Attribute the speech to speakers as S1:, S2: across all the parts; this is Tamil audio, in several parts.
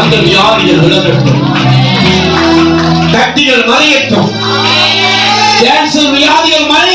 S1: அந்த வியாதிகள் விலகட்டும் கட்டிகள் மறையட்டும். கேன்சர் வியாதிகள் மறையட்டும்.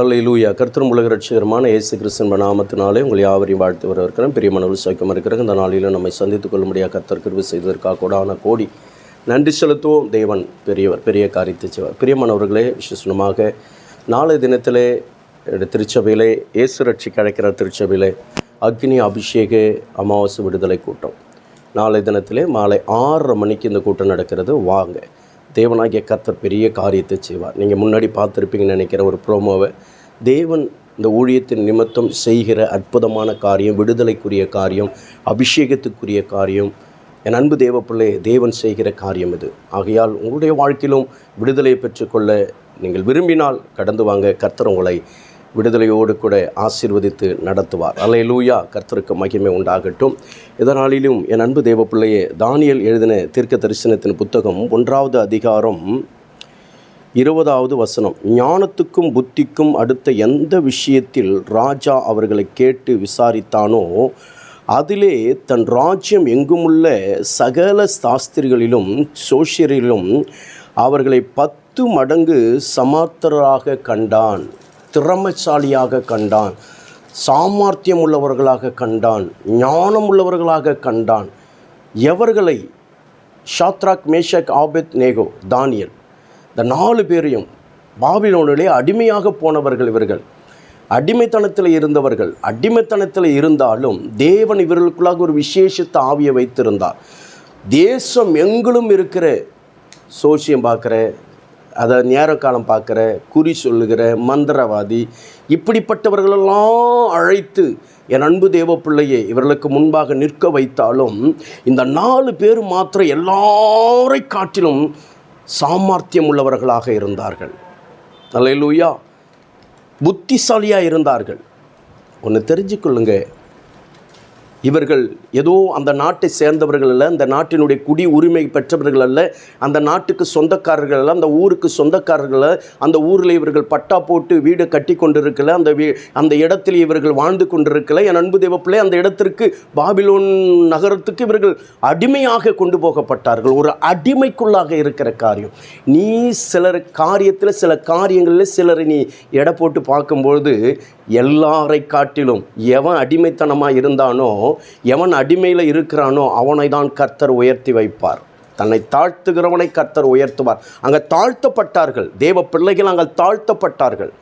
S2: அல்லேலூயா கர்த்தரும் உலக ரட்சகரமான இயேசு கிறிஸ்தன் நாமத்தினாலே உங்களை யாவரையும் வாழ்த்து வரவிருக்கிறேன் பெரிய மனவில் சௌக்கியம் இருக்கிற இந்த நாளிலும் நம்மை சந்தித்துக் கொள்ள கொள்ளும்படியாக கர்த்தர் கிருவி செய்ததற்காக கூடான கோடி நன்றி செலுத்துவோம். தேவன் பெரியவர் பெரிய காரியத்தை செய்வார். பிரியமானவர்களே விசேஷமாக நாளை தினத்திலே திருச்சபையிலே இயேசு ரட்சி கிடைக்கிற திருச்சபையிலே அக்னி அபிஷேக அமாவாசை விடுதலை கூட்டம். நாளை தினத்திலே மாலை ஆறரை மணிக்கு இந்த கூட்டம் நடக்கிறது. வாங்க. தேவனாகிய கர்த்தர் பெரிய காரியத்தை செய்வார். நீங்கள் முன்னாடி பார்த்துருப்பீங்கன்னு நினைக்கிற ஒரு ப்ரோமோவை தேவன் இந்த ஊழியத்தின் நிமித்தம் செய்கிற அற்புதமான காரியம் விடுதலைக்குரிய காரியம் அபிஷேகத்துக்குரிய காரியம் என் அன்பு தேவ பிள்ளை தேவன் செய்கிற காரியம் இது. ஆகையால் உங்களுடைய வாழ்க்கையிலும் விடுதலை பெற்றுக்கொள்ள நீங்கள் விரும்பினால் கடந்து வாங்க கர்த்தர் உங்களை விடுதலையோடு கூட ஆசீர்வதித்து நடத்துவார். அலை லூயா கர்த்தருக்கு மகிமை உண்டாகட்டும். இதனாலிலும் என் அன்பு தேவ பிள்ளையே தானியல் எழுதின தீர்க்க தரிசனத்தின் புத்தகம் ஒன்றாவது அதிகாரம் இருபதாவது வசனம். ஞானத்துக்கும் புத்திக்கும் அடுத்த எந்த விஷயத்தில் ராஜா அவர்களை கேட்டு விசாரித்தானோ அதிலே தன் ராஜ்யம் எங்குமுள்ள சகல சாஸ்திரிகளிலும் சோஷியரிலும் அவர்களை பத்து மடங்கு சமார்த்தராக கண்டான். திறமைசாலியாக கண்டான். சாமர்த்தியம் உள்ளவர்களாக கண்டான். ஞானம் உள்ளவர்களாக கண்டான். எவர்களை? Shadrach Meshach Abednego Daniel. இந்த நாலு பேரையும் பாபிலோனிலே அடிமையாக போனவர்கள் இவர்கள். அடிமைத்தனத்தில் இருந்தவர்கள். அடிமைத்தனத்தில் இருந்தாலும் தேவன் இவர்களுக்குள்ளாக ஒரு விசேஷத்தை ஆவியை வைத்திருந்தார். தேசம் எங்களும் இருக்கிற சோசியம் பார்க்குற அதை நேர காலம் பார்க்குற குறி சொல்லுகிற மந்திரவாதி இப்படிப்பட்டவர்களெல்லாம் அழைத்து என் அன்பு தேவ பிள்ளையே இவர்களுக்கு முன்பாக நிற்க வைத்தாலும் இந்த நாலு பேர் மாத்திர எல்லாரை காட்டிலும் சாமர்த்தியம் உள்ளவர்களாக இருந்தார்கள். அல்லேலூயா. புத்திசாலியாக இருந்தார்கள். ஒன்று தெரிஞ்சுக்கொள்ளுங்கள் இவர்கள் ஏதோ அந்த நாட்டை சேர்ந்தவர்கள் அல்ல அந்த நாட்டினுடைய குடி உரிமை பெற்றவர்கள் அல்ல அந்த நாட்டுக்கு சொந்தக்காரர்கள் அல்ல அந்த ஊருக்கு சொந்தக்காரர்கள் அல்ல. அந்த ஊரில் இவர்கள் பட்டா போட்டு வீடு கட்டி கொண்டிருக்கல அந்த வீ அந்த இடத்தில் இவர்கள் வாழ்ந்து கொண்டிருக்கல என் அன்பு தேவப்பிள்ளை அந்த இடத்திற்கு பாபிலோன் நகரத்துக்கு இவர்கள் அடிமையாக கொண்டு போகப்பட்டார்கள் ஒரு அடிமைக்குள்ளாக இருக்கிற காரியம் நீ சிலர் காரியத்தில் சில காரியங்களில் சிலரை நீ எடை போட்டு பார்க்கும்பொழுது எல்லாரை காட்டிலும் எவன் அடிமைத்தனமாக இருந்தானோ எவன் அடிமையில் இருக்கிறானோ அவனை தான் கர்த்தர் உயர்த்தி வைப்பார். தன்னை தாழ்த்துகிறவனை கர்த்தர் உயர்த்துவார். அங்கே தாழ்த்தப்பட்டார்கள். தேவ பிள்ளைகள் அங்கே தாழ்த்தப்பட்டார்கள்.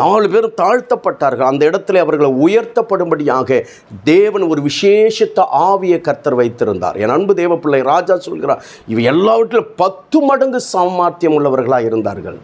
S2: நாலு பேரும் தாழ்த்தப்பட்டார்கள். அந்த இடத்துல அவர்களை உயர்த்தப்படும்படியாக தேவன் ஒரு விசேஷத்த ஆவியை கர்த்தர் வைத்திருந்தார். என் அன்பு தேவ பிள்ளை ராஜா சொல்கிறார் இவ எல்லாவற்றிலும் பத்து மடங்கு சாமர்த்தியம் உள்ளவர்களாக இருந்தார்கள்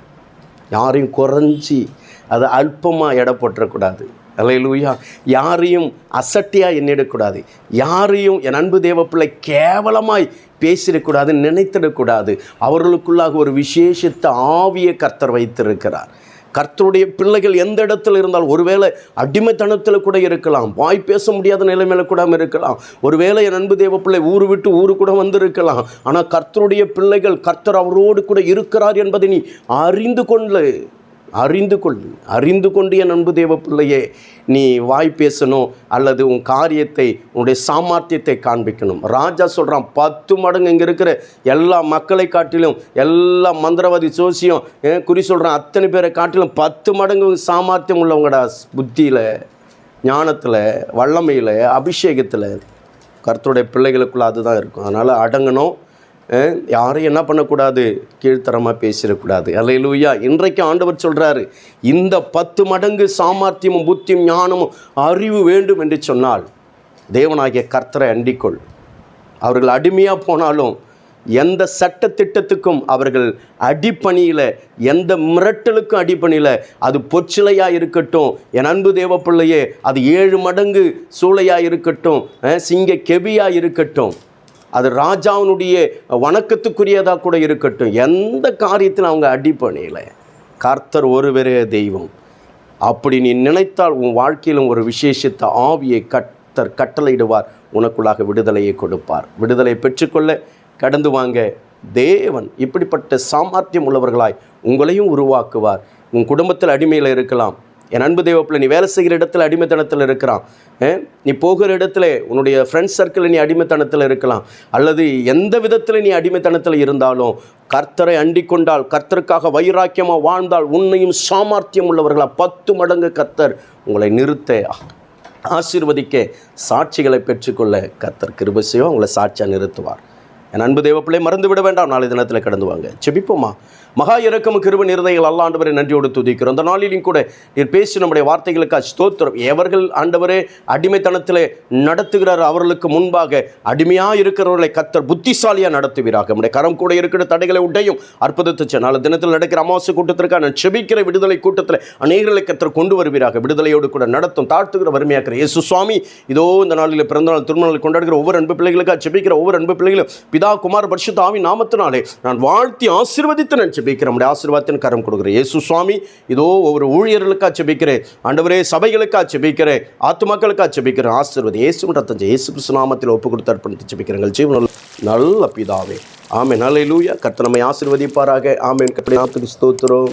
S2: யாரையும் குறைஞ்சி அது அல்பமாக எடை போட்டுறக்கூடாது அலையிலூயா யாரையும் அசட்டியாக எண்ணிடக்கூடாது. யாரையும் என் அன்பு தேவப்பிள்ளை கேவலமாய் பேசிடக்கூடாது நினைத்திடக்கூடாது. அவர்களுக்குள்ளாக ஒரு விசேஷத்த ஆவியை கர்த்தர் வைத்திருக்கிறார். கர்த்தருடைய பிள்ளைகள் எந்த இடத்துல இருந்தாலும் ஒருவேளை அடிமைத்தனத்தில் கூட இருக்கலாம் வாய் பேச முடியாத நிலைமையில கூட இருக்கலாம் ஒருவேளை என் அன்பு தேவ பிள்ளை ஊரு விட்டு ஊரு கூட வந்திருக்கலாம் ஆனால் கர்த்தருடைய பிள்ளைகள் கர்த்தர் அவரோடு கூட இருக்கிறார் என்பதை நீ அறிந்து கொண்டு அறிந்து கொள் அறிந்து கொண்டு என் அன்பு தேவ பிள்ளையே நீ வாய் பேசணும் அல்லது உன் காரியத்தை உன்னுடைய சாமர்த்தியத்தை காண்பிக்கணும். ராஜா சொல்கிறான் பத்து மடங்கு இங்கே இருக்கிற எல்லா மக்களை காட்டிலும் எல்லா மந்திரவாதி சோசியம் குறி சொல்கிறான் அத்தனை பேரை காட்டிலும் பத்து மடங்கு சாமர்த்தியம் உள்ளவங்கடா புத்தியில் ஞானத்தில் வல்லமையில் அபிஷேகத்தில். கருத்துடைய பிள்ளைகளுக்குள்ள அதுதான் இருக்கும். அதனால் அடங்கணும் யாரையும் என்ன பண்ணக்கூடாது? கீழ்த்தரமாக பேசிடக்கூடாது. அல்லையிலூயா இன்றைக்கு ஆண்டவர் சொல்கிறாரு இந்த பத்து மடங்கு சாமர்த்தியமும் புத்தியும் ஞானமும் அறிவு வேண்டும் என்று சொன்னால் தேவனாகிய கர்த்தரை அண்டிக்கொள். அவர்கள் அடிமையாக போனாலும் எந்த சட்ட திட்டத்துக்கும் அவர்கள் அடிப்பணியில் எந்த மிரட்டலுக்கும் அடிப்பணியில் அது பொச்சிலையாக இருக்கட்டும் என் அன்பு தேவப்பிள்ளையே அது ஏழு மடங்கு சூளையாக இருக்கட்டும் சிங்க கெவியாக இருக்கட்டும். அது ராஜாவினுடைய வணக்கத்துக்குரியதாக கூட இருக்கட்டும். எந்த காரியத்தில் அவங்க அடிப்பணியில். கர்த்தர் ஒருவரே தெய்வம். அப்படி நீ நினைத்தால் உன் வாழ்க்கையிலும் ஒரு விசேஷத்தை ஆவியை கர்த்தர் கட்டளையிடுவார். உனக்குள்ளாக விடுதலையை கொடுப்பார். விடுதலை பெற்றுக்கொள்ள கடந்து வாங்க. தேவன் இப்படிப்பட்ட சாமர்த்தியம் உள்ளவர்களாய் உங்களையும் உருவாக்குவார். உன் குடும்பத்தில் அடிமையில் இருக்கலாம். என் அன்பு தேவப்பிள்ளை நீ வேலை செய்கிற இடத்துல அடிமைத்தனத்தில் இருக்கிறான் நீ போகிற இடத்துல உன்னுடைய ஃப்ரெண்ட்ஸ் சர்க்கிளில் நீ அடிமைத்தனத்தில் இருக்கலாம். அல்லது எந்த விதத்தில் நீ அடிமைத்தனத்தில் இருந்தாலும் கர்த்தரை அண்டிக் கொண்டால் கர்த்தருக்காக வைராக்கியமாக வாழ்ந்தால் உன்னையும் சாமர்த்தியம் உள்ளவர்களா பத்து மடங்கு கர்த்தர் உங்களை நிறுத்த ஆசீர்வதிக்க சாட்சிகளை பெற்றுக்கொள்ள கர்த்தர் கிருபை செய்வோம் உங்களை சாட்சியாக நிறுத்துவார். என் அன்பு தேவப்பிள்ளை மறந்து விட வேண்டாம். நாளை தினத்தில் கடந்து வாங்க. செபிப்போமா மகா இறக்கம் கிருப நிறதைகள் அல்ல ஆண்டவரை நன்றியோடு துதிக்கிறோம். அந்த நாளிலும் கூட நீர் பேசி நம்முடைய வார்த்தைகளுக்கு ஸ்தோத்திரம். எவர்கள் ஆண்டவரே அடிமைத்தனத்தில் நடத்துகிறார். அவர்களுக்கு முன்பாக அடிமையாக இருக்கிறவர்களை கத்தர் புத்திசாலியாக நடத்துவீராக. நம்முடைய கரம் கூட இருக்கிற தடைகளை உடையும். அற்புதத்தை நாலு தினத்தில் நடக்கிற அமாவாசை கூட்டத்திற்காக நான் செபிக்கிற விடுதலை கூட்டத்தில் அநேகர்களை கத்தர் கொண்டு வருவீராக. விடுதலையோடு கூட நடத்தும் தாழ்த்துகிற வறுமையாக்கிற இயேசு சுவாமி. இதோ இந்த நாளில் பிறந்தநாள் திருமணங்கள் கொண்டாடுகிற ஒவ்வொரு அன்பு பிள்ளைகளுக்காக செபிக்கிற ஒவ்வொரு அன்பு பிள்ளைகளும் பிதா குமார் பரிசுத்த ஆவி நாமத்தினாலே நான் வாழ்த்தி ஆசீர்வதித்து நான் செபிக்கிறேன் நம்முடைய ஆசீர்வாதத்தின் கரம் கொடுக்குறேன். இயேசு சுவாமி இதோ ஒவ்வொரு ஊழியர்களுக்காக ஜெபிக்கிறேன். ஆண்டவரே சபைகளுக்காக ஜெபிக்கிறேன். ஆத்துமாக்களுக்காக ஜெபிக்கிறேன். ஆசீர்வாதம் இயேசு ரத்தம் இயேசு நாமத்தில் ஒப்பு கொடுத்து அர்ப்பணித்து செபிக்கிறேன் ஜீவன நல்ல பிதாவே. ஆமே நல்ல லூயா கர்த்தர் நம்மை ஆசீர்வதிப்பாராக. ஆமென். கப்படி நாத்துக்கு ஸ்தோத்திரம்.